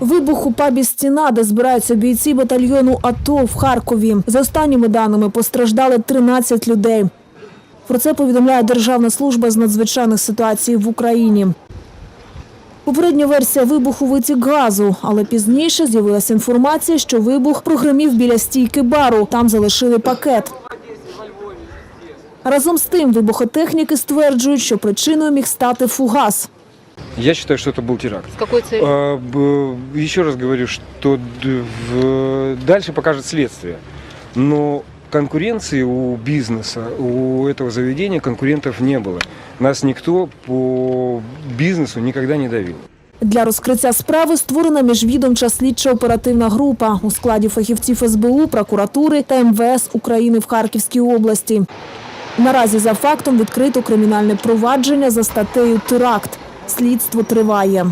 Вибух у пабі «Стіна», де збираються бійці батальйону АТО в Харкові. За останніми даними постраждали 13 людей. Про це повідомляє Державна служба з надзвичайних ситуацій в Україні. Попередня версія вибуху витік газу, але пізніше з'явилася інформація, що вибух прогремів біля стійки бару. Там залишили пакет. Разом з тим вибухотехніки стверджують, що причиною міг стати фугас. Я считаю, что это был теракт. С какой целью? А, б- Еще раз говорю, что д- в- дальше покажет следствие. Но конкуренции у бизнеса, у этого заведения конкурентов не было. Нас никто по бизнесу никогда не давил. Для розкриття справи створена міжвідомча слідчо-оперативна група у складі фахівців СБУ, прокуратури та МВС України в Харківській області. Наразі за фактом відкрито кримінальне провадження за статтею «Теракт». Слідство триває.